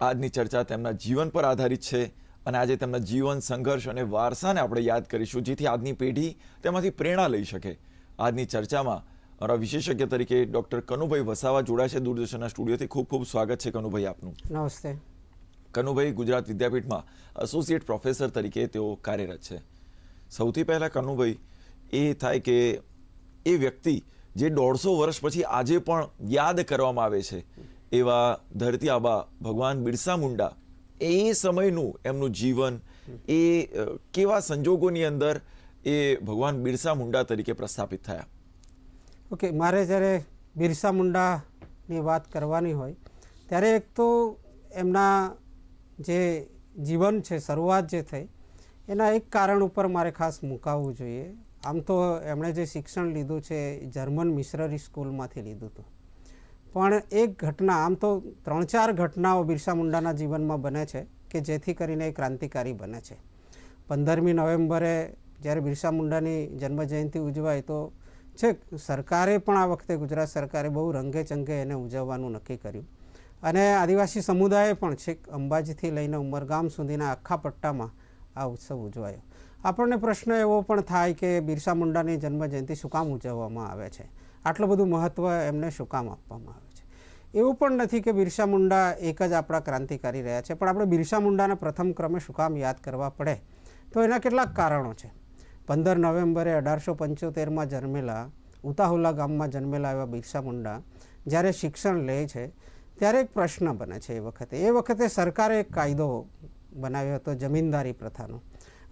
આજની ચર્ચા તેમના જીવન પર આધારિત છે અને આજે તેમના જીવન સંઘર્ષ અને વારસાને આપણે યાદ કરીશું જેથી આજની પેઢી તેમાંથી પ્રેરણા લઈ શકે. આજની ચર્ચામાં અમારા વિશેષજ્ઞ તરીકે ડૉક્ટર કનુભાઈ વસાવા જોડાય છે દૂરદર્શનના સ્ટુડિયોથી. ખૂબ ખૂબ સ્વાગત છે કનુભાઈ આપનું. નમસ્તે. કનુભાઈ ગુજરાત વિદ્યાપીઠમાં એસોસિએટ પ્રોફેસર તરીકે તેઓ કાર્યરત છે. સૌથી પહેલાં કનુભાઈ એ થાય કે એ વ્યક્તિ જે દોઢસો વર્ષ પછી આજે પણ યાદ કરવામાં આવે છે. એવા ધરતી આબા, ભગવાન બિરસા મુંડા, એ સમયનું એમનું જીવન, એ કેવા સંજોગોની અંદર એ ભગવાન બિરસા મુંડા તરીકે પ્રસ્થાપિત થયા? ઓકે, મારે જ્યારે બિરસા મુંડાની વાત કરવાની હોય, ત્યારે એક તો એમના જે જીવન છે, શરૂઆત જે થઈ, એના એક કારણ ઉપર મારે ખાસ મુકાવવું જોઈએ. આમ તો એમણે જે શિક્ષણ લીધું છે જર્મન મિશનરી સ્કૂલમાંથી લીધું હતું. પણ એક ઘટના, આમ તો ત્રણ ચાર ઘટનાઓ બિરસા મુંડાના જીવનમાં બને છે કે જેથી કરીને એ ક્રાંતિકારી બને છે. પંદરમી નવેમ્બરે જ્યારે બિરસા મુંડાની જન્મજયંતિ ઉજવાય તો છે સરકારે પણ આ વખતે ગુજરાત સરકારે બહુ રંગે ચંગે એને ઉજવવાનું નક્કી કર્યું. અને આદિવાસી સમુદાયે પણ છેક અંબાજીથી લઈને ઉમરગામ સુધીના આખા પટ્ટામાં આ ઉત્સવ ઉજવાયો. આપણને પ્રશ્ન એવો પણ થાય કે બિરસા મુંડાની જન્મજયંતિ શું કામ ઉજવવામાં આવે છે? આટલું બધું મહત્ત્વ એમને શું કામ આપવામાં આવે છે? એવું પણ નથી કે બિરસા મુંડા એક જ આપણા ક્રાંતિકારી રહ્યા છે, પણ આપણે બિરસા મુંડાને પ્રથમ ક્રમે શું કામ યાદ કરવા પડે? તો એના કેટલાક કારણો છે. પંદર નવેમ્બરે અઢારસો પંચોતેરમાં જન્મેલા ઉતાહુલા ગામમાં જન્મેલા એવા બિરસા મુંડા જ્યારે શિક્ષણ લે છે, ત્યારે એક પ્રશ્ન બને છે એ વખતે. એ વખતે સરકારે એક કાયદો બનાવ્યો હતો, જમીનદારી પ્રથાનો.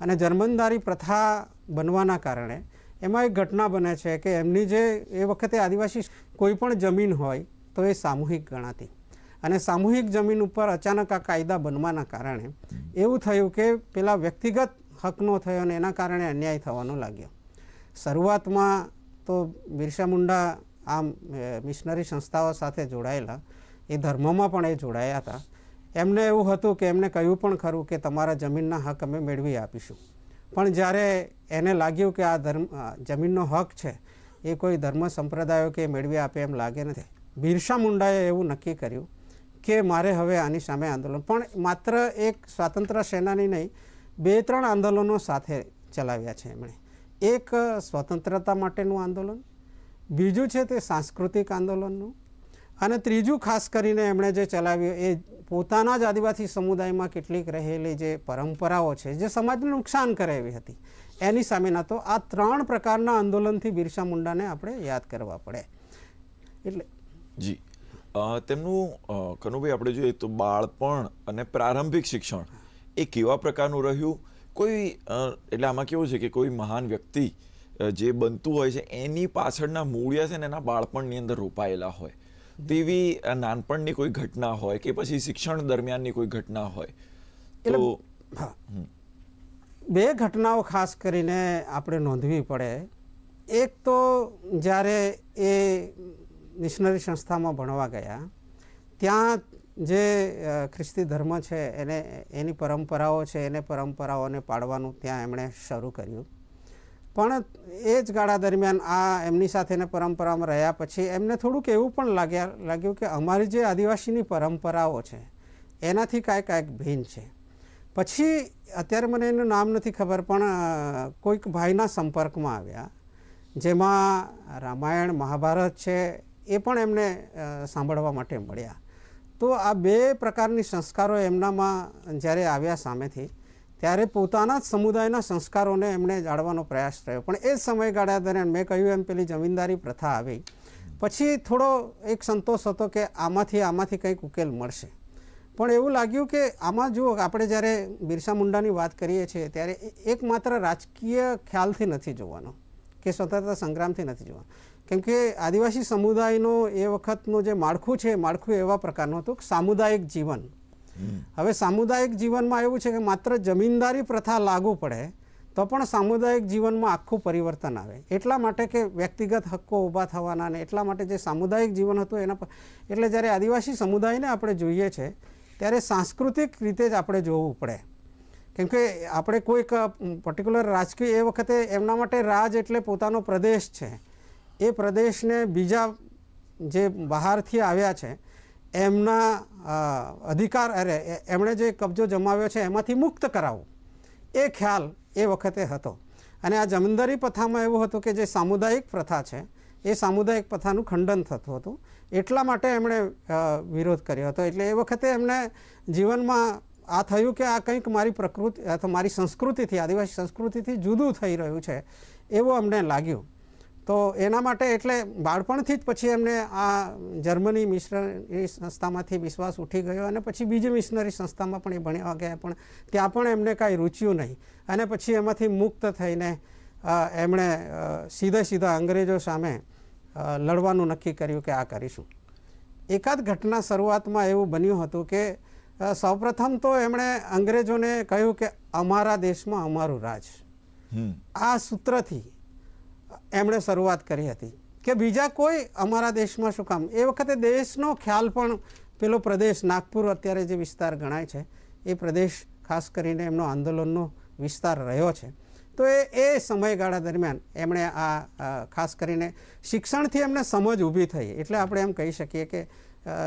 અને જમીનદારી પ્રથા બનવાના કારણે એમાં એક ઘટના બને છે કે એમની જે એ વખતે આદિવાસી કોઈ પણ જમીન હોય તો એ સામૂહિક ગણાતી. અને સામૂહિક જમીન ઉપર અચાનક આ કાયદા બનવાના કારણે એવું થયું કે પેલા વ્યક્તિગત હકનો થયો અને એના કારણે અન્યાય થવાનો લાગ્યો. શરૂઆતમાં તો બિરસા મુંડા આમ મિશનરી સંસ્થાઓ સાથે જોડાયેલા, એ ધર્મમાં પણ એ જોડાયા હતા. એમને એવું હતું કે એમને કહ્યું પણ ખરું કે તમારા જમીનના હક અમે મેળવી આપીશું. પણ જ્યારે એને લાગ્યું કે આ ધર્મ જમીનનો હક છે, એ કોઈ ધર્મ સંપ્રદાયો કે મેળવી આપે એમ લાગે નથી. બિરસા મુંડાએ એવું નક્કી કર્યું કે મારે હવે આની સામે આંદોલન, પણ માત્ર એક સ્વાતંત્ર્ય સેનાની નહીં, બે ત્રણ આંદોલનો સાથે ચલાવ્યા છે એમણે. એક સ્વતંત્રતા માટેનું આંદોલન, બીજું છે તે સાંસ્કૃતિક આંદોલનનું અને ત્રીજું ખાસ કરીને એમણે જે ચલાવ્યું એ પોતાના જ આદિવાસી સમુદાયમાં કેટલીક રહેલી જે પરંપરાઓ છે, જે સમાજને નુકસાન કરે એવી હતી. એની સામેના તો આ ત્રણ પ્રકારના આંદોલનથી બિરસા મુંડાને આપણે યાદ કરવા પડે. એટલે જી. તેમનું કનુભાઈ, આપણે જોઈએ તો બાળપણ અને પ્રારંભિક શિક્ષણ એ કેવા પ્રકારનું રહ્યું? કોઈ એટલે આમાં કેવું છે કે કોઈ મહાન વ્યક્તિ જે બનતું હોય છે, એની પાછળના મૂળિયા છે ને એના બાળપણની અંદર રોપાયેલા હોય. તેવી નાનપણની કોઈ ઘટના હોય કે પછી શિક્ષણ દરમિયાનની કોઈ ઘટના હોય તો બે ઘટનાઓ ખાસ કરીને આપણે નોંધવી પડે. એક તો જ્યારે એ મિશનરી સંસ્થામાં ભણવા ગયા ત્યાં જે ખ્રિસ્તી ધર્મ છે એને એની પરંપરાઓ છે એને પરંપરાઓને પાડવાનું ત્યાં એમણે શરૂ કર્યું. પણ એ જ ગાળા દરમિયાન આ એમની સાથેના પરંપરામાં રહ્યા પછી એમને થોડુંક એવું પણ લાગ્યા, લાગ્યું કે અમારી જે આદિવાસીની પરંપરાઓ છે, એનાથી કાંઈક કાંઈક ભિન્ન છે. પછી અત્યારે મને એનું નામ નથી ખબર, પણ કોઈક ભાઈના સંપર્કમાં આવ્યા, જેમાં રામાયણ, મહાભારત છે, એ પણ એમને સાંભળવા માટે મળ્યા. તો આ બે પ્રકારની સંસ્કારો એમનામાં જ્યારે આવ્યા સામેથી ત્યારે પોતાના જ સમુદાયના સંસ્કારોને એમણે જાળવાનો પ્રયાસ થયો. પણ એ સમયગાળા દરમિયાન મેં કહ્યું એમ, પેલી જમીનદારી પ્રથા આવી. પછી થોડો એક સંતોષ હતો કે આમાંથી આમાંથી કંઈક ઉકેલ મળશે. પણ એવું લાગ્યું કે આમાં જુઓ, આપણે જ્યારે બિરસા મુંડાની વાત કરીએ છીએ, ત્યારે એકમાત્ર રાજકીય ખ્યાલથી નથી જોવાનો કે સ્વતંત્રતા સંગ્રામથી નથી જોવાનો. કેમ કે આદિવાસી સમુદાયનો એ વખતનું જે માળખું છે, માળખું એવા પ્રકારનું હતું સામુદાયિક જીવન. હવે સામુદાયિક જીવનમાં એવું છે કે માત્ર જમીનદારી પ્રથા લાગુ પડે, તો પણ સામુદાયિક જીવનમાં આખું પરિવર્તન આવે. એટલા માટે કે વ્યક્તિગત હક્કો ઊભા થવાના ને એટલા માટે જે સામુદાયિક જીવન હતું એના એટલે જ્યારે આદિવાસી સમુદાયને આપણે જોઈએ છે, ત્યારે સાંસ્કૃતિક રીતે જ આપણે જોવું પડે. કેમ કે આપણે કોઈક પર્ટિક્યુલર રાજકીય એ વખતે એમના માટે રાજ એટલે પોતાનો પ્રદેશ છે. એ પ્રદેશને બીજા જે બહારથી આવ્યા છે એમના અધિકાર, અરે એમણે જે કબજો જમાવ્યો છે એમાંથી મુક્ત કરાવવું એ ખ્યાલ એ વખતે હતો. અને આ જમીનદારી પ્રથામાં એવું હતું કે જે સામુદાયિક પ્રથા છે, એ સામુદાયિક પ્રથાનું ખંડન થતું હતું. એટલા માટે એમણે વિરોધ કર્યો હતો. એટલે એ વખતે એમને જીવનમાં આ થયું કે આ કંઈક મારી પ્રકૃતિ, અથવા મારી સંસ્કૃતિથી, આદિવાસી સંસ્કૃતિથી જુદું થઈ રહ્યું છે, એવું અમને લાગ્યું. તો એના માટે એટલે બાળપણથી જ પછી એમને આ જર્મની મિશનરી સંસ્થામાંથી વિશ્વાસ ઉઠી ગયો અને પછી બીજી મિશનરી સંસ્થામાં પણ એ ભણ્યા ગયા પણ ત્યાં પણ એમને કાંઈ રૂચ્યું નહીં. અને પછી એમાંથી મુક્ત થઈને એમણે સીધા સીધા અંગ્રેજો સામે લડવાનું નક્કી કર્યું કે આ કરીશું. એકાદ ઘટના શરૂઆતમાં એવું બન્યું હતું કે સૌપ્રથમ તો એમણે અંગ્રેજોને કહ્યું કે અમારા દેશમાં અમારું રાજ. આ સૂત્રથી એમણે શરૂઆત કરી હતી. કે બીજા કોઈ અમારા દેશમાં શું કામ? એ વખતે દેશનો ખ્યાલ પણ પેલો પ્રદેશ નાગપુર અત્યારે જે વિસ્તાર ગણાય છે, એ પ્રદેશ ખાસ કરીને એમનો આંદોલનનો વિસ્તાર રહ્યો છે. તો એ એ સમયગાળા દરમિયાન એમણે આ ખાસ કરીને શિક્ષણથી એમને સમજ ઊભી થઈ. એટલે આપણે એમ કહી શકીએ કે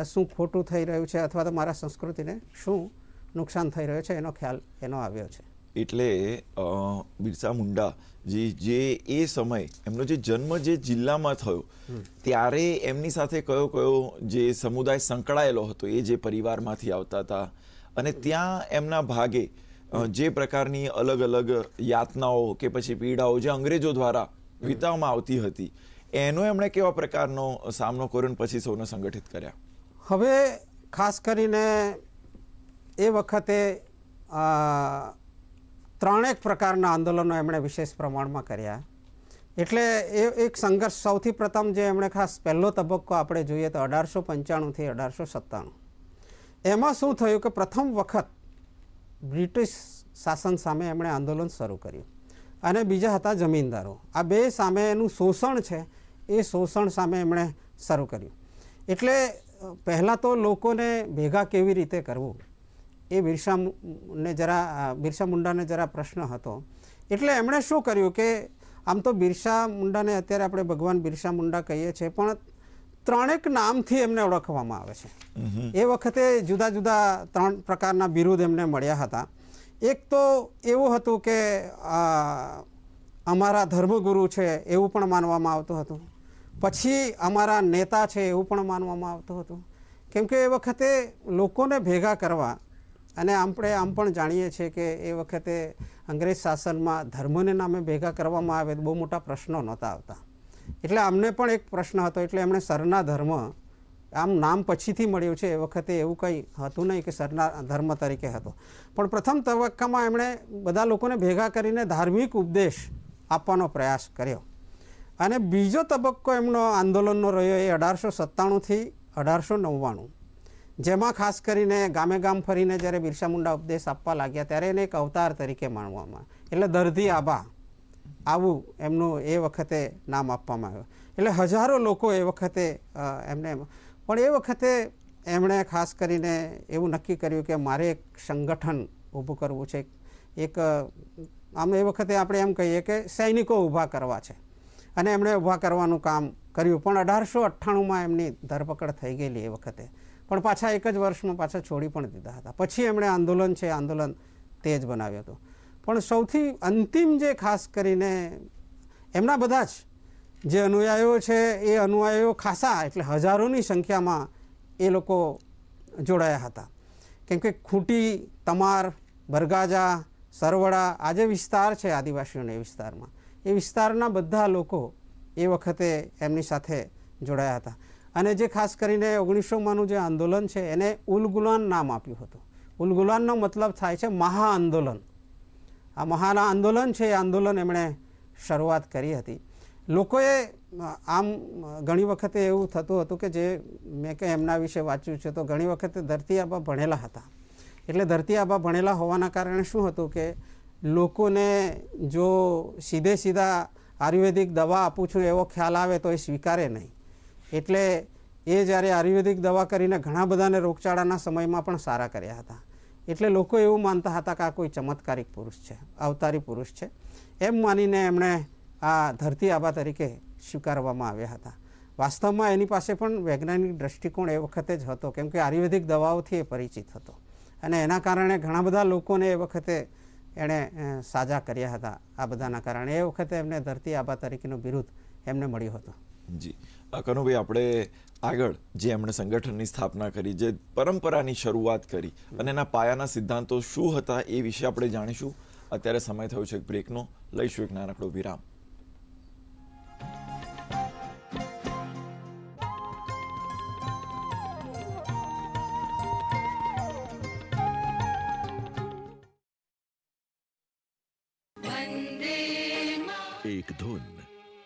શું ખોટું થઈ રહ્યું છે અથવા તો મારા સંસ્કૃતિને શું નુકસાન થઈ રહ્યું છે એનો ખ્યાલ એનો આવ્યો છે. એટલે બિરસા મુંડા જે જે એ સમય એમનો જે જન્મ જે જિલ્લામાં થયો ત્યારે એમની સાથે કયો કયો જે સમુદાય સંકળાયેલો હતો એ જે પરિવારમાંથી આવતા હતા. અને ત્યાં એમના ભાગે જે પ્રકારની અલગ અલગ યાતનાઓ કે પછી પીડાઓ જે અંગ્રેજો દ્વારા વિતાવવામાં આવતી હતી એનો એમણે કેવા પ્રકારનો સામનો કર્યો પછી સૌને સંગઠિત કર્યા? હવે ખાસ કરીને એ વખતે ત્રણેક પ્રકારના આંદોલનો એમણે વિશેષ પ્રમાણમાં કર્યા. એટલે એ એક સંઘર્ષ સૌથી પ્રથમ જે એમણે ખાસ પહેલો તબક્કો આપણે જોઈએ તો અઢારસો પંચાણુંથી અઢારસો સત્તાણું. એમાં શું થયું કે પ્રથમ વખત બ્રિટિશ શાસન સામે એમણે આંદોલન શરૂ કર્યું અને બીજા હતા જમીનદારો. આ બે સામે એનું શોષણ છે એ શોષણ સામે એમણે શરૂ કર્યું. એટલે પહેલાં તો લોકોને ભેગા કેવી રીતે કરવું? એ બિરસાને જરા બિરસા મુંડાને જરા પ્રશ્ન હતો. એટલે એમણે શું કર્યું કે આમ તો બિરસા મુંડાને અત્યારે આપણે ભગવાન બિરસા મુંડા કહીએ છીએ પણ ત્રણેક નામથી એમને ઓળખવામાં આવે છે. એ વખતે જુદા જુદા ત્રણ પ્રકારના બિરુદ એમને મળ્યા હતા. એક તો એવું હતું કે અમારા ધર્મગુરુ છે એવું પણ માનવામાં આવતું હતું. પછી અમારા નેતા છે એવું પણ માનવામાં આવતું હતું. કેમ કે એ વખતે લોકોને ભેગા કરવા અને આપણે આમ પણ જાણીએ છીએ કે એ વખતે અંગ્રેજ શાસનમાં ધર્મને નામે ભેગા કરવામાં આવે બહુ મોટા પ્રશ્નો નહોતા આવતા. એટલે અમને પણ એક પ્રશ્ન હતો, એટલે એમણે સરના ધર્મ, આમ નામ પછીથી મળ્યું છે, એ વખતે એવું કંઈ હતું નહીં કે સરના ધર્મ તરીકે હતો. પણ પ્રથમ તબક્કામાં એમણે બધા લોકોને ભેગા કરીને ધાર્મિક ઉપદેશ આપવાનો પ્રયાસ કર્યો. અને બીજો તબક્કો એમનો આંદોલનનો રહ્યો એ અઢારસો સત્તાણુંથી અઢારસો નવ્વાણું. જેમાં ખાસ કરીને ગામે ગામ ફરીને જ્યારે બિરસા મુંડા ઉપદેશ આપવા લાગ્યા ત્યારે એને એક અવતાર તરીકે માનવામાં એટલે દર્દી આબા આવું એમનું એ વખતે નામ આપવામાં આવ્યું. એટલે હજારો લોકો એ વખતે એમને પણ એ વખતે એમણે ખાસ કરીને એવું નક્કી કર્યું કે મારે એક સંગઠન ઊભું કરવું છે. એક આમ એ વખતે આપણે એમ કહીએ કે સૈનિકો ઊભા કરવા છે. અને એમણે ઊભા કરવાનું કામ કર્યું. પણ અઢારસો અઠ્ઠાણુંમાં એમની ધરપકડ થઈ ગયેલી એ વખતે. પણ પાછા એક જ વર્ષમાં પાછા છોડી પણ દીધા હતા. પછી એમણે આંદોલન છે આંદોલન તે જ બનાવ્યું હતું. પણ સૌથી અંતિમ જે ખાસ કરીને એમના બધા જ જે અનુયાયીઓ છે, એ અનુયાયીઓ ખાસા એટલે હજારોની સંખ્યામાં એ લોકો જોડાયા હતા. કેમ કે ખૂંટી, તમાર, બરગાજા, સરવડા, આ જે વિસ્તાર છે આદિવાસીઓના એ વિસ્તારમાં, એ વિસ્તારના બધા લોકો એ વખતે એમની સાથે જોડાયા હતા. અને જે ખાસ કરીને ઓગણીસોમાંનું જે આંદોલન છે, એને ઉલગુલાન નામ આપ્યું હતું. ઉલગુલાનનો મતલબ થાય છે મહા આંદોલન. આ મહાન આંદોલન છે, એ આંદોલન એમણે શરૂઆત કરી હતી. લોકોએ, આમ ઘણી વખતે એવું થતું હતું કે જે મેં કે એમના વિશે વાંચ્યું છે, તો ઘણી વખતે ધરતી આબા ભણેલા હતા. એટલે ધરતી આબા ભણેલા હોવાના કારણે શું હતું કે લોકોને જો સીધે સીધા આયુર્વેદિક દવા આપું છું એવો ખ્યાલ આવે તો એ સ્વીકારે નહીં. એટલે એ જ્યારે આયુર્વેદિક દવા કરીને ઘણા બધાને રોગચાળાના સમયમાં પણ સારા કર્યા હતા. એટલે લોકો એવું માનતા હતા કે આ કોઈ ચમત્કારિક પુરુષ છે, અવતારી પુરુષ છે. એમ માનીને એમણે આ ધરતી આબા તરીકે સ્વીકારવામાં આવ્યા હતા. વાસ્તવમાં એની પાસે પણ વૈજ્ઞાનિક દ્રષ્ટિકોણ એ વખતે જ હતો, કેમ કે આયુર્વેદિક દવાઓથી એ પરિચિત હતો. અને એના કારણે ઘણા બધા લોકોને એ વખતે એણે સાજા કર્યા હતા. આ બધાના કારણે એ વખતે એમને ધરતી આબા તરીકેનું બિરુદ એમને મળ્યું હતું. જી. કનુભાઈ, આપણે આગળ જે એમણે સંગઠનની સ્થાપના કરી, જે પરંપરાની શરૂઆત કરી અને એના પાયાના સિદ્ધાંતો શું હતા એ વિશે આપણે જાણીશું. અત્યારે સમય થયો છે એક બ્રેકનો લઈશું એક નાનકડો વિરામ.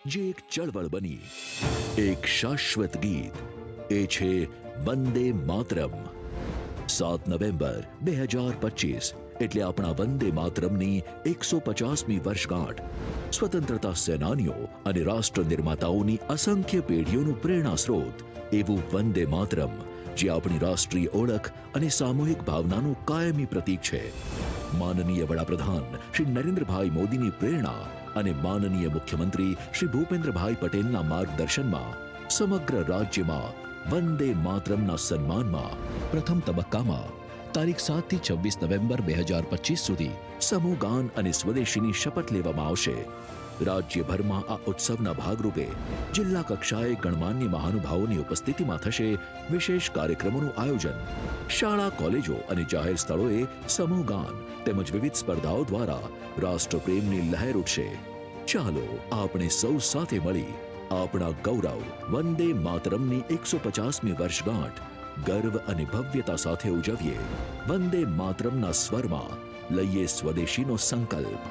જે એક ચળવળ બની. એક શાશ્વત ગીત. એ છે વંદે માતરમ. સાત નવેમ્બર બે હજાર પચીસ, એટલે આપણા વંદે માતરમની એકસો પચાસમી વર્ષગાંઠ. સ્વતંત્રતા સેનાનીઓ અને રાષ્ટ્ર નિર્માતાઓની અસંખ્ય પેઢીઓનું પ્રેરણા સ્ત્રોત એવું વંદે માતરમ, જે આપણી રાષ્ટ્રીય ઓળખ અને સામૂહિક ભાવનાનું કાયમી પ્રતીક છે. માનનીય વડાપ્રધાન શ્રી નરેન્દ્રભાઈ મોદીની પ્રેરણા અને માનનીય મુખ્યમંત્રી શ્રી ભૂપેન્દ્રભાઈ પટેલના માર્ગદર્શનમાં સમગ્ર રાજ્યમાં વંદે માતરમના સન્માનમાં પ્રથમ તબક્કામાં તારીખ સાતથી છવ્વીસ નવેમ્બર બે હજાર પચીસ સુધી સમૂહ ગાન અને સ્વદેશીની શપથ લેવામાં આવશે. રાજ્યભરમાં આ ઉત્સવના ભાગરૂપે જિલ્લા કક્ષાએ ગણમાન્ય મહાનુભાવોની ઉપસ્થિતિમાં થશે વિશેષ કાર્યક્રમોનું આયોજન. શાળા, કોલેજો અને જાહેર સ્થળોએ સમૂહ ગાન તેમજ વિવિધ સ્પર્ધાઓ દ્વારા રાષ્ટ્રપ્રેમની લહેર ઉઠશે. ચાલો આપણે સૌ સાથે મળી આપણા ગૌરવ વંદે માતરમની એકસો પચાસમી વર્ષગાંઠ ગર્વ અને ભવ્યતા સાથે ઉજવીએ વંદે માતરમના સ્વરમાં લઈએ સ્વદેશીનો સંકલ્પ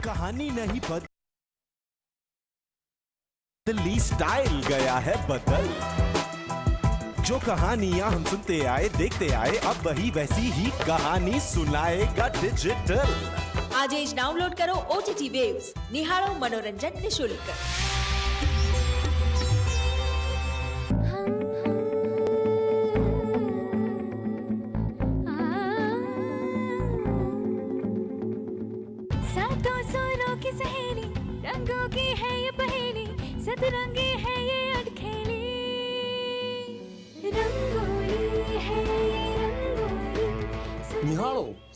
कहानी नहीं बदली स्टाइल गया है बदल जो कहानियां हम सुनते आए देखते आए अब वही वैसी ही कहानी सुनाएगा डिजिटल આજે જ ડાઉનલોડ કરો ઓટીટી વેવ્સ નિહાળો મનોરંજન નિશુલ્ક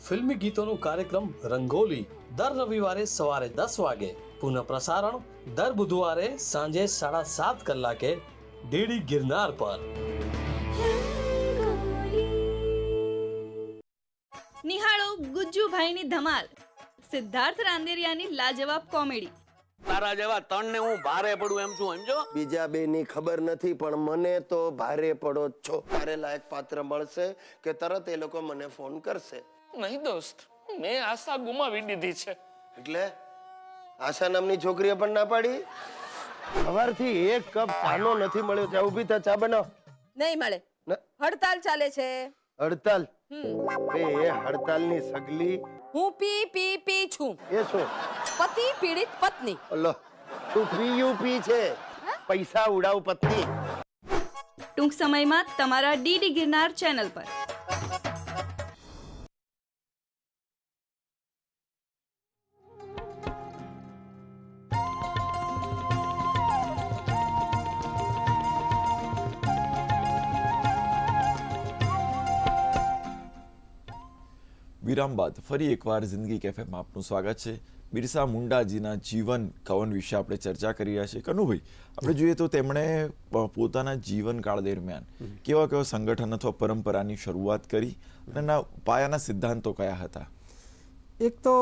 ફિલ્મી ગીતોનું કાર્યક્રમ રંગોલી દર રવિવારે સવારે દસ વાગે. પુનઃ પ્રસારણ દર બુધવારે સાંજે સાડા સાત કલાકે ડેડી ગિરનાર પર. નિહાળો ગુજ્જુભાઈની ધમાલ. સિદ્ધાર્થ રાંદેરિયાની લાજવાબ કોમેડી. તારા જેવા તણ ને હું ભારે પડું એમ છું સમજો? બીજા બે ની ખબર નથી પણ મને તો ભારે પડો છો. તારે લાયક પાત્ર મળશે કે તરત એ લોકો મને ફોન કરશે. નહીં દોસ્ત મેં આશા ગુમાવી દીધી છે. એટલે આશા નામની છોકરીએ પણ ના પાડી? સવારથી એક કપ ચાનો નથી મળ્યો. ચા ઊભી થા ચા બનાવ. નહીં મળે. ન- હડતાલ ચાલે છે. હડતાલ? એ એ હડતાલની સગલી. હું પી પી પી છું. એ શું? પતિ પીડિત પત્ની. ઓલો તું પીયુપી છે. પૈસા ઉડાવ પત્ની. ટૂંક સમયમાં તમારા ડીડી ગિરનાર ચેનલ પર. વિરામ બાદ ફરી એકવાર જિંદગી કેફેમાં આપનું સ્વાગત છે. બિરસા મુંડાજીના જીવન કવન વિશે આપણે ચર્ચા કરી રહ્યા છીએ. કનુભાઈ આપણે જોઈએ તો તેમણે પોતાના જીવનકાળ દરમિયાન કેવા કેવા સંગઠન અથવા પરંપરાની શરૂઆત કરી અને એના પાયાના સિદ્ધાંતો કયા હતા? એક તો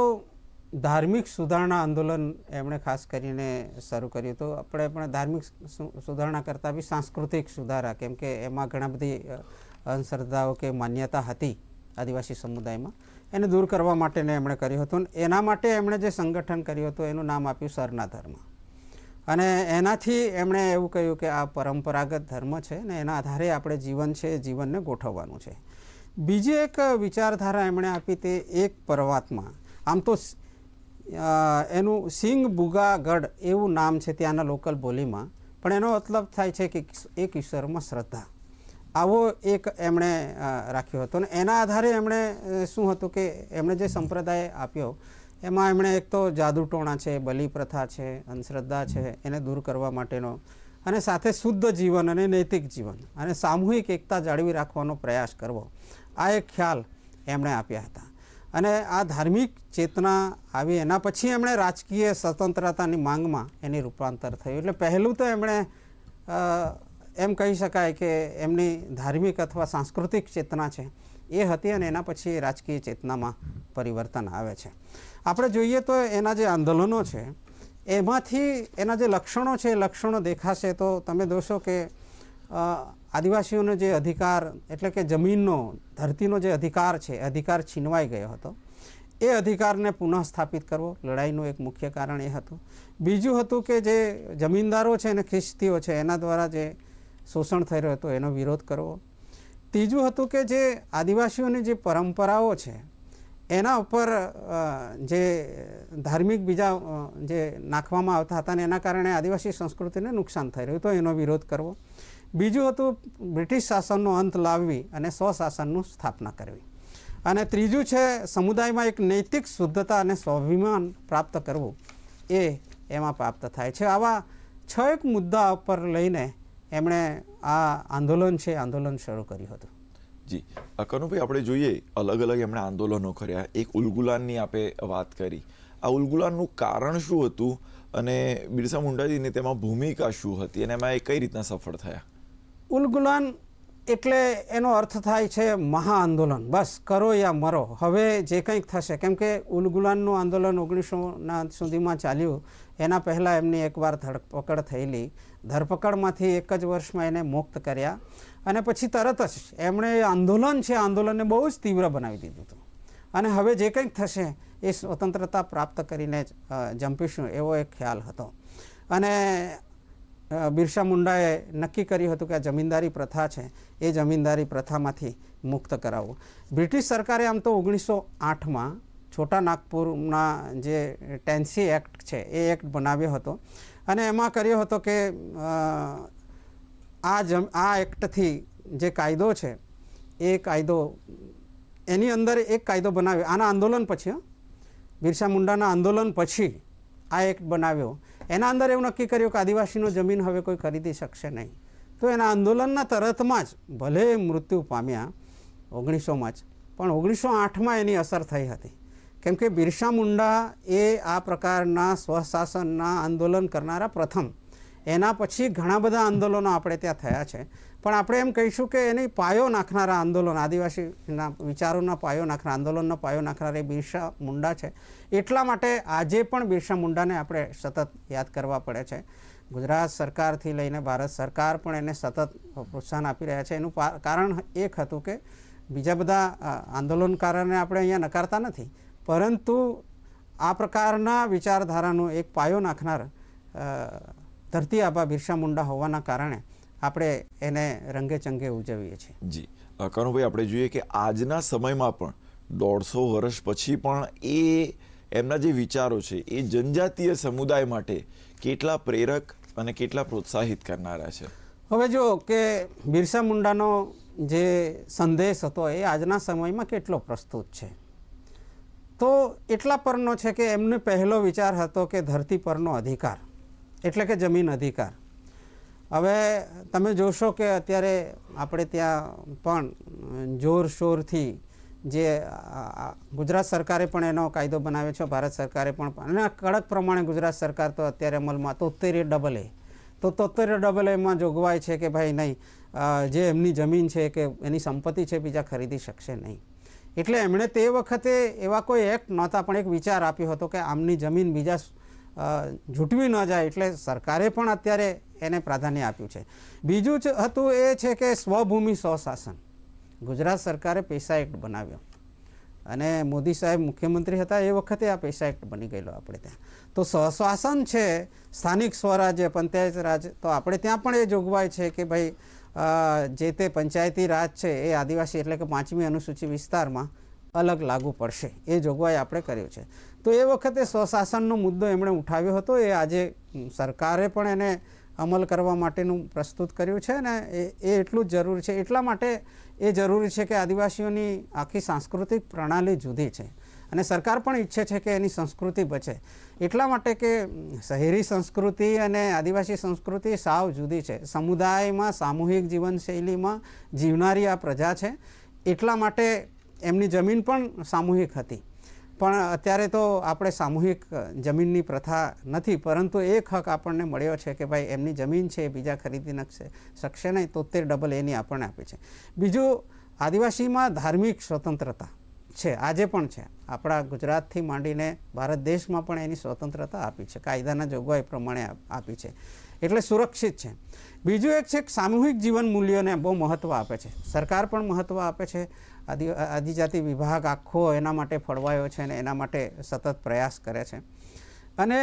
ધાર્મિક સુધારણા આંદોલન એમણે ખાસ કરીને શરૂ કર્યું હતું. આપણે પણ ધાર્મિક સુધારણા કરતાં બી સાંસ્કૃતિક સુધારા કેમ કે એમાં ઘણા બધી અંધશ્રદ્ધાઓ કે માન્યતા હતી આદિવાસી સમુદાયમાં. એને દૂર કરવા માટેને એમણે કર્યું હતું એના માટે એમણે જે સંગઠન કર્યું હતું એનું નામ આપ્યું સરના ધર્મ. અને એનાથી એમણે એવું કહ્યું કે આ પરંપરાગત ધર્મ છે ને એના આધારે આપણે જીવન છે, એ જીવનને ગોઠવવાનું છે. બીજી એક વિચારધારા એમણે આપી તે એક પરમાત્મા આમ તો એનું સિંગ બુગાગઢ એવું નામ છે ત્યાંના લોકલ બોલીમાં. પણ એનો મતલબ થાય છે કે એક ઈશ્વરમાં શ્રદ્ધા. આવો એક એમણે રાખ્યો હતો. અને એના આધારે એમણે શું હતું કે એમણે જે સંપ્રદાય આપ્યો, એમાં એમણે એક તો જાદુટોણા છે બલિ પ્રથા છે, અંધશ્રદ્ધા છે, એને દૂર કરવા માટેનો અને સાથે શુદ્ધ જીવન અને નૈતિક જીવન અને સામૂહિક એકતા જાળવી રાખવાનો પ્રયાસ કરવો. આ એક ખ્યાલ એમણે આપ્યા હતા. અને આ ધાર્મિક ચેતના આવી એના પછી એમણે રાજકીય સ્વતંત્રતાની માંગમાં એની રૂપાંતર થયું. એટલે પહેલું તો એમણે એમ કહી શકાય કે એમની ધાર્મિક અથવા સાંસ્કૃતિક ચેતના છે, એ હતી અને એના પછી રાજકીય ચેતનામાં પરિવર્તન આવે છે. આપણે જોઈએ તો એના જે આંદોલનો છે, એમાંથી એના જે લક્ષણો છે, એ લક્ષણો દેખાશે તો તમે જોશો કે આદિવાસીઓનો જે અધિકાર એટલે કે જમીનનો, ધરતીનો જે અધિકાર છે અધિકાર છીનવાઈ ગયો હતો. એ અધિકારને પુનઃ સ્થાપિત કરવો લડાઈનું એક મુખ્ય કારણ એ હતું. બીજું હતું કે જે જમીનદારો છે અને ખ્રિસ્તીઓ છે, એના દ્વારા જે શોષણ થઈ રહ્યું હતું, એનો વિરોધ કરવો. ત્રીજું હતું કે જે આદિવાસીઓની જે પરંપરાઓ છે, એના ઉપર જે ધાર્મિક બીજા જે નાખવામાં આવતા હતા ને એના કારણે આદિવાસી સંસ્કૃતિને નુકસાન થઈ રહ્યું હતું, એનો વિરોધ કરવો. બીજું હતું બ્રિટિશ શાસનનો અંત લાવવી અને સ્વશાસનનું સ્થાપના કરવી. અને ત્રીજું છે સમુદાયમાં એક નૈતિક શુદ્ધતા અને સ્વાભિમાન પ્રાપ્ત કરવું. એ એમાં પ્રાપ્ત થાય છે. આવા છ એક મુદ્દા ઉપર લઈને એમણે આ આંદોલન છે આંદોલન શરૂ કર્યું હતું. જી. કનુભાઈ આપણે જોઈએ અલગ અલગ એમણે આંદોલનો કર્યા. એક ઉલગુલાનની આપે વાત કરી. આ ઉલગુલાનનું કારણ શું હતું અને બિરસા મુંડાજીની તેમાં ભૂમિકા શું હતી અને એમાં એ કઈ રીતના સફળ થયા? ઉલગુલાન એટલે એનો અર્થ થાય છે મહા આંદોલન બસ કરો યા મરો. હવે જે કંઈક થશે, કેમ કે ઉલગુલાનનું આંદોલન ઓગણીસોના સુધીમાં ચાલ્યું, એના પહેલાં એમની એકવાર ધરપકડ થયેલી. ધરપકડમાંથી એક જ વર્ષમાં એને મુક્ત કર્યા. અને પછી તરત જ એમણે આંદોલન છે, આંદોલનને બહુ જ તીવ્ર બનાવી દીધું હતું. અને હવે જે કંઈક થશે, એ સ્વતંત્રતા પ્રાપ્ત કરીને જ જંપીશું એવો એક ખ્યાલ હતો. અને બિરસા મુંડાએ નક્કી કર્યું હતું કે આ જમીનદારી પ્રથા છે, એ જમીનદારી પ્રથામાંથી મુક્ત કરાવવું. બ્રિટિશ સરકારે આમ તો ઓગણીસો આઠમાં છોટા નાગપુરના જે ટેન્સી એક્ટ છે, એ એક્ટ બનાવ્યો હતો અને એમાં કર્યો હતો કે આ જમ, આ એક્ટથી જે કાયદો છે, એ કાયદો, એની અંદર એક કાયદો બનાવ્યો. આના આંદોલન પછી બિરસા મુંડાના આંદોલન પછી આ એક્ટ બનાવ્યો. એના અંદર એવું નક્કી કર્યું કે આદિવાસીનો જમીન હવે કોઈ ખરીદી શકશે નહીં. તો એના આંદોલનના તરતમાં જ ભલે મૃત્યુ પામ્યા ઓગણીસોમાં જ, પણ ઓગણીસો આઠમાં એની અસર થઈ હતી. કેમ કે બિરસા મુંડા એ આ પ્રકારના સ્વશાસનના આંદોલન કરનારા પ્રથમ. એના પછી ઘણા બધા આંદોલનો આપણે ત્યાં થયા છે. પણ આપણે એમ કહીશું કે એની પાયો નાખનારા આંદોલન, આદિવાસીના વિચારોના પાયો નાખનાર, આંદોલનનો પાયો નાખનાર એ બિરસા મુંડા છે. એટલા માટે આજે પણ બિરસા મુંડાને આપણે સતત યાદ કરવા પડે છે. ગુજરાત સરકારથી લઈને ભારત સરકાર પણ એને સતત પ્રોત્સાહન આપી રહ્યા છે. એનું કારણ એક હતું કે બીજા બધા આંદોલનકારોને આપણે અહીંયા નકારતા નથી. પરંતુ આ પ્રકારના વિચારધારાનો એક પાયો નાખનાર ધરતી આબા બિરસા મુંડા હોવાના કારણે આપણે એને રંગે ચંગે ઉજવીએ છીએ. જી. કનુભાઈ આપણે જોઈએ કે આજના સમયમાં પણ દોઢસો વર્ષ પછી પણ એ એમના જે વિચારો છે એ જનજાતીય સમુદાય માટે કેટલા પ્રેરક અને કેટલા પ્રોત્સાહિત કરનારા છે? હવે જો કે બિરસા મુંડાનો જે સંદેશ હતો એ આજના સમયમાં કેટલો પ્રસ્તુત છે? તો એટલા પરનો છે કે એમને પહેલો વિચાર હતો કે ધરતી પરનો અધિકાર એટલે કે જમીન અધિકાર. હવે તમે જોશો કે અત્યારે આપણે ત્યાં પણ જોરશોરથી જે ગુજરાત સરકારે પણ એનો કાયદો બનાવ્યો છે, ભારત સરકારે પણ અને કડક પ્રમાણે ગુજરાત સરકાર તો અત્યારે અમલમાં, તોતેર ડબલ એ. તો તોતેર ડબલ એમાં જોગવાઈ છે કે ભાઈ નહીં જે એમની જમીન છે કે એની સંપત્તિ છે બીજા ખરીદી શકશે નહીં. એટલે એમણે તે વખતે એવા કોઈ એક્ટ નહોતા, પણ એક વિચાર આપ્યો હતો કે આમની જમીન બીજા અ, ઝૂંટવી ન જાય એટલે સરકારે પણ અત્યારે એને પ્રાધાન્ય આપ્યું છે. બીજું જ હતું એ છે કે સ્વભૂમિ સ્વશાસન. ગુજરાત સરકારે પૈસા એક્ટ બનાવ્યો. અને મોદી સાહેબ મુખ્યમંત્રી હતા એ વખતે આ પૈસા એક્ટ બની ગયેલો આપણે ત્યાં. તો સ્વશાસન છે સ્થાનિક સ્વરાજ્ય પંચાયત રાજ તો આપણે ત્યાં પણ એ જોગવાઈ છે કે ભાઈ જે તે પંચાયતી રાજ છે એ આદિવાસી એટલે કે પાંચમી અનુસૂચિ વિસ્તારમાં અલગ લાગુ પડશે. એ જોગવાઈ આપણે કર્યું છે. તો એ વખતે સ્વશાસનનો મુદ્દો એમણે ઉઠાવ્યો હતો. એ આજે સરકારે પણ એને અમલ કરવા માટેનું પ્રસ્તુત કર્યું છે અને એ એટલું જ જરૂરી છે. એટલા માટે એ જરૂરી છે કે આદિવાસીઓની આખી સાંસ્કૃતિક પ્રણાલી જુદી છે અને સરકાર પણ ઈચ્છે છે કે એની સંસ્કૃતિ બચે. એટલા માટે કે શહેરી સંસ્કૃતિ અને આદિવાસી સંસ્કૃતિ સાવ જુદી છે. સમુદાયમાં, સામૂહિક જીવનશૈલીમાં જીવનારી આ પ્રજા છે. એટલા માટે એમની જમીન પણ સામૂહિક હતી. પણ અત્યારે તો આપણે સામૂહિક જમીનની પ્રથા નથી, પરંતુ એક હક આપણને મળ્યો છે કે ભાઈ એમની જમીન છે એ બીજા ખરીદી નકશે શકશે નહીં, તોતેર ડબલ એની આપણને આપી છે. બીજું, આદિવાસીમાં ધાર્મિક સ્વતંત્રતા છે, આજે પણ છે. આપણા ગુજરાતથી માંડીને ભારત દેશમાં પણ એની સ્વતંત્રતા આપી છે, કાયદાના જોગવાઈ પ્રમાણે આપી છે. એટલે સુરક્ષિત છે. બીજું એક છે સામૂહિક જીવન મૂલ્યોને બહુ મહત્ત્વ આપે છે. સરકાર પણ મહત્ત્વ આપે છે. આદિ આદિજાતિ વિભાગ આખો એના માટે ફળવાયો છે અને એના માટે સતત પ્રયાસ કરે છે. અને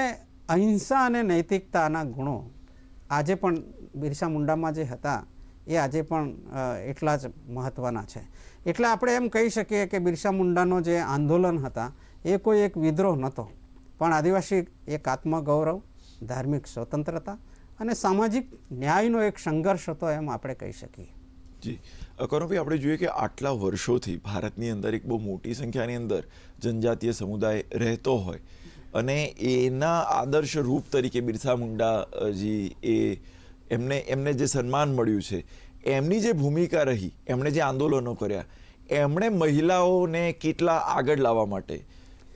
અહિંસા અને નૈતિકતાના ગુણો આજે પણ બિરસા મુંડામાં જે હતા, એ આજે પણ એટલા જ મહત્ત્વના છે. એટલે આપણે એમ કહી શકીએ કે બિરસા મુંડાનો જે આંદોલન હતા, એ કોઈ એક વિદ્રોહ નહોતો. પણ આદિવાસી એક આત્મગૌરવ, ધાર્મિક સ્વતંત્રતા અને સામાજિક ન્યાયનો એક સંઘર્ષ હતો એમ આપણે કહી શકીએ. જી. અ, આપણે જોઈએ કે આટલા વર્ષોથી ભારતની અંદર એક બહુ મોટી સંખ્યાની અંદર જનજાતીય સમુદાય રહેતો હોય અને એના આદર્શ રૂપ તરીકે બિરસા મુંડા અ, એ એમને એમને જે સન્માન મળ્યું છે એમની જે ભૂમિકા રહી એમણે જે આંદોલનો કર્યા એમણે મહિલાઓને કેટલા આગળ લાવવા માટે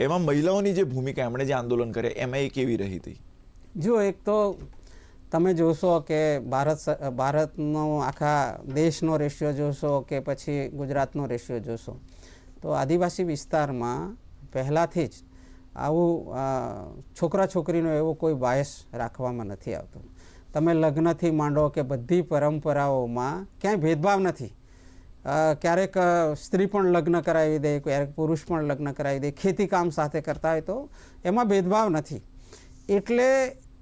એમાં મહિલાઓની જે ભૂમિકા એમણે જે આંદોલન કર્યા એમાં એ કેવી રહી હતી? જો એક તો તમે જોશો કે ભારત ભારતનો આખા દેશનો રેશિયો જોશો કે પછી ગુજરાતનો રેશિયો જોશો, તો આદિવાસી વિસ્તારમાં પહેલાંથી જ આવું છોકરા છોકરીનો એવો કોઈ બાયસ રાખવામાં નથી આવતો. તમે લગ્નથી માંડો કે બધી પરંપરાઓમાં ક્યાંય ભેદભાવ નથી. ક્યારેક સ્ત્રી પણ લગ્ન કરાવી દે, ક્યારેક પુરુષ પણ લગ્ન કરાવી દે, ખેતી કામ સાથે કરતા હોય તો એમાં ભેદભાવ નથી. એટલે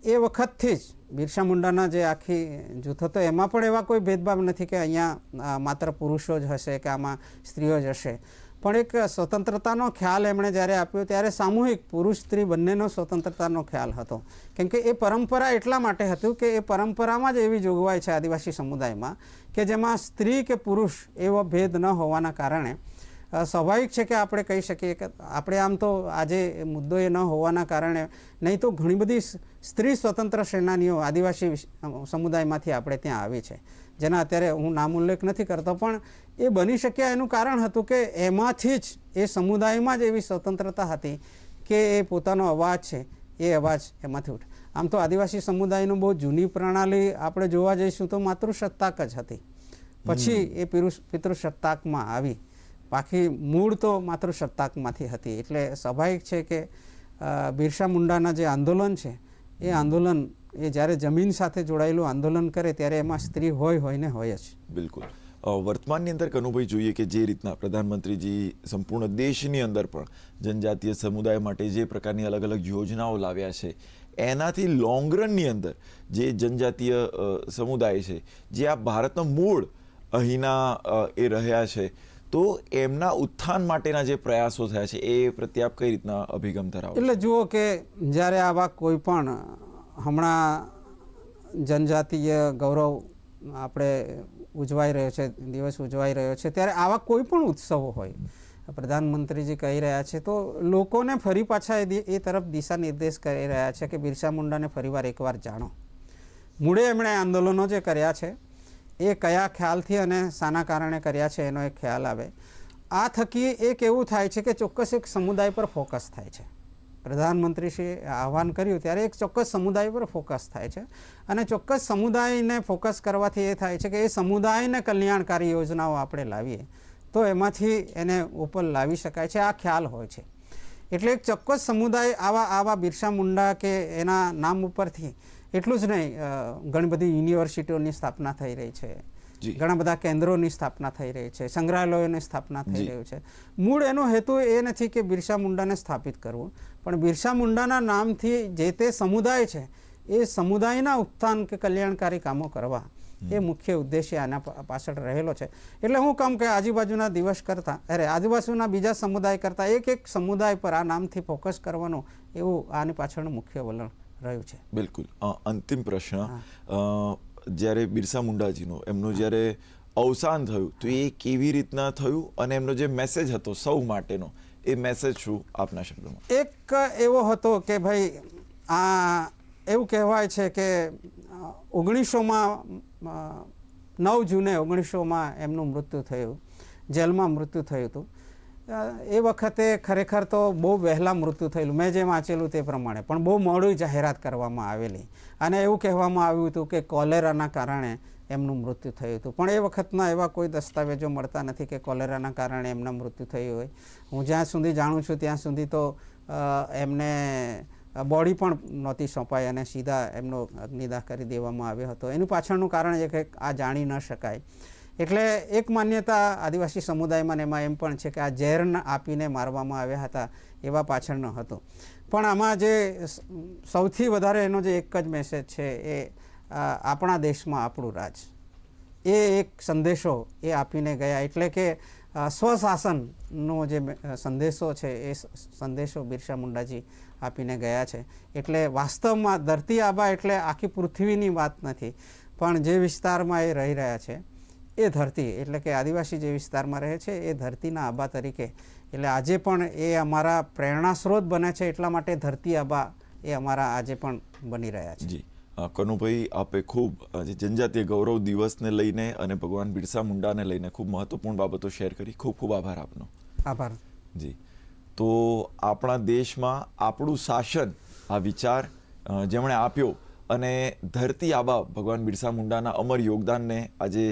એ વખતથી જ બિરસા મુંડાના જે આખી જૂથ હતો, એમાં પણ એવા કોઈ ભેદભાવ નથી કે અહીંયા માત્ર પુરુષો જ હશે કે આમાં સ્ત્રીઓ જ હશે. પણ એક સ્વતંત્રતાનો ખ્યાલ એમણે જ્યારે આપ્યો, ત્યારે સામૂહિક પુરુષ સ્ત્રી બંનેનો સ્વતંત્રતાનો ખ્યાલ હતો. કેમ કે એ પરંપરા એટલા માટે હતું કે એ પરંપરામાં જ એવી જોગવાઈ છે આદિવાસી સમુદાયમાં કે જેમાં સ્ત્રી કે પુરુષ એવો ભેદ ન હોવાના કારણે સ્વાભાવિક છે કે આપણે કહી શકીએ કે આપણે આમ તો આજે મુદ્દો એ ન હોવાના કારણે નહીં તો ઘણી બધી સ્ત્રી સ્વતંત્ર સેનાનીઓ આદિવાસી સમુદાયમાંથી આપણે ત્યાં આવી છે. જેના અત્યારે હું નામ ઉલ્લેખ નથી કરતો પણ એ બની શક્યા એનું કારણ હતું કે એમાંથી જ એ સમુદાયમાં જ એવી સ્વતંત્રતા હતી કે એ પોતાનો અવાજ છે એ અવાજ એમાંથી ઉઠે આમ તો આદિવાસી સમુદાયનું બહુ જૂની પ્રણાલી આપણે જોવા જઈશું તો માતૃસત્તાક જ હતી. પછી એ પિતૃસત્તાકમાં આવી. બાકી મૂળ તો માતૃસત્તાકમાંથી હતી. એટલે સ્વાભાવિક છે કે બિરસા મુંડાના જે આંદોલન છે એ આંદોલન એ જ્યારે જમીન સાથે જોડાયેલું આંદોલન કરે ત્યારે એમાં સ્ત્રી હોય હોય ને હોય જ. બિલકુલ. વર્તમાનની અંદર કનુભાઈ જોઈએ કે જે રીતના પ્રધાનમંત્રીજી સંપૂર્ણ દેશની અંદર પણ જનજાતીય સમુદાય માટે જે પ્રકારની અલગ અલગ યોજનાઓ લાવ્યા છે એનાથી લોંગ રનની અંદર જે જનજાતીય સમુદાય છે જે આ ભારતનો મૂળ અહીંના એ રહ્યા છે તો એમના ઉત્થાન માટેના જે પ્રયાસો થયા છે, એ પ્રત્યે આપ કઈ રીતના અભિગમ ધરાવો એટલે જુઓ કે જ્યારે આવા કોઈ પણ હમણાં જનજાતીય ગૌરવ આપણે ઉજવાઈ રહ્યો છે, દિવસ ઉજવાઈ રહ્યો છે, ત્યારે આવા કોઈ પણ ઉત્સવો હોય, પ્રધાનમંત્રીજી કહી રહ્યા છે, તો લોકોને ફરી પાછા એ તરફ દિશા નિર્દેશ કરી રહ્યા છે કે બિરસા મુંડાને ફરીવાર એકવાર જાણો. મૂળે એમણે આંદોલનો જે કર્યા છે એ કયા ખ્યાલથી અને શાના કારણે કર્યા છે એનો એક ખ્યાલ આવે. આ થકી એક એવું થાય છે કે ચોક્કસ એક સમુદાય પર ફોકસ થાય છે. પ્રધાનમંત્રીશ્રીએ આહવાન કર્યું ત્યારે એક ચોક્કસ સમુદાય પર ફોકસ થાય છે. અને ચોક્કસ સમુદાયને ફોકસ કરવાથી એ થાય છે કે એ સમુદાયને કલ્યાણકારી યોજનાઓ આપણે લાવીએ, તો એમાંથી એને ઉપર લાવી શકાય છે. આ ખ્યાલ હોય છે. એટલે એક ચોક્કસ સમુદાય આવા આવા બિરસા મુંડા કે એના નામ ઉપરથી એટલું જ નહીં ઘણી બધી યુનિવર્સિટીઓની સ્થાપના થઈ રહી છે. ઘણા બધા કેન્દ્રોની સ્થાપના થઈ રહી છે સંગ્રહાલયોની સ્થાપના થઈ. રહ્યું છે. મૂળ એનો હેતુ એ નથી કે બિરસા મુંડાને સ્થાપિત કરવું પણ બિરસા મુંડાના નામથી જે તે સમુદાય છે એ સમુદાયના ઉત્થાન કે કલ્યાણકારી કામો કરવા. એ મુખ્ય ઉદ્દેશ્ય આના પાછળ રહેલો છે. એટલે હું કહું કે આજુબાજુના દિવસ કરતાં અરે આજુબાજુના બીજા સમુદાય કરતાં એક એક સમુદાય પર આ નામથી ફોકસ કરવાનું એવું આની પાછળનું મુખ્ય વલણ રહ્યું છે. બિલકુલ. અંતિમ પ્રશ્ન. જ્યારે બિરસા મુંડાજીનો એમનું જ્યારે અવસાન થયું તો એ કેવી રીતના થયું અને એમનો જે મેસેજ હતો સૌ માટેનો એ મેસેજ શું આપના શબ્દોમાં? એક એવો હતો કે ભાઈ આ એવું કહેવાય છે કે ઓગણીસોમાં નવ જૂને ઓગણીસોમાં એમનું મૃત્યુ થયું. જેલમાં મૃત્યુ થયું હતું. એ વખતે ખરેખર તો બહુ વહેલા મૃત્યુ થયેલું. મેં જે વાંચેલું તે પ્રમાણે. પણ બહુ મોડું જાહેરાત કરવામાં આવેલી. અને એવું કહેવામાં આવ્યું હતું કે કોલેરાના કારણે એમનું મૃત્યુ થયું હતું. પણ એ વખતના એવા કોઈ દસ્તાવેજો મળતા નથી કે કોલેરાના કારણે એમના મૃત્યુ થયું હોય. હું જ્યાં સુધી જાણું છું ત્યાં સુધી તો એમને બોડી પણ નહોતી સોંપાઈ અને સીધા એમનો અગ્નિદાહ કરી દેવામાં આવ્યો હતો. એનું પાછળનું કારણ એ કે આ જાણી ન શકાય. એટલે એક માન્યતા આદિવાસી સમુદાયમાં ને એમાં એમ પણ છે કે આ ઝેર આપીને મારવામાં આવ્યા હતા એવા પાછળનો હતો. પણ આમાં જે સૌથી વધારે એનો જે એક જ મેસેજ છે એ આપણા દેશમાં આપણું રાજ. એ એક સંદેશો એ આપીને ગયા. એટલે કે સ્વશાસનનો જે સંદેશો છે એ સંદેશો બિરસા મુંડાજી આપીને ગયા છે. એટલે વાસ્તવમાં ધરતી આબા એટલે આખી પૃથ્વીની વાત નથી પણ જે વિસ્તારમાં એ રહી રહ્યા છે એ ધરતી એટલે કે આદિવાસી જે વિસ્તારમાં રહે છે એ ધરતીના આબા તરીકે. એટલે આજે પણ એ અમારા પ્રેરણા સ્ત્રોત બને છે એટલા માટે ધરતી આબા એ અમારા આજે પણ બની રહ્યા છે. જી. કનુભાઈ આપે ખૂબ આજે જનજાતીય ગૌરવ દિવસને લઈને અને ભગવાન બિરસા મુંડાને લઈને ખૂબ મહત્વપૂર્ણ બાબતો શેર કરી. ખૂબ ખૂબ આભાર આપનો. આભાર. જી. તો આપણા દેશમાં આપણું શાસન, આ વિચાર જેમણે આપ્યો અને ધરતી આબા ભગવાન બિરસા મુંડાના અમર યોગદાનને આજે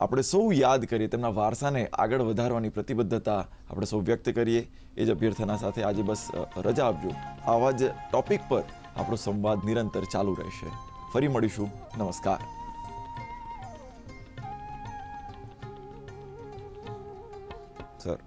આપણે સૌ યાદ કરીએ, તેમના વારસાને આગળ વધારવાની પ્રતિબદ્ધતા આપણે સૌ વ્યક્ત કરીએ. એ જ અભ્યર્થના સાથે આજે બસ રજા આપજો. આવા જ ટોપિક પર આપણો સંવાદ નિરંતર ચાલુ રહેશે. ફરી મળીશું. નમસ્કાર. સર.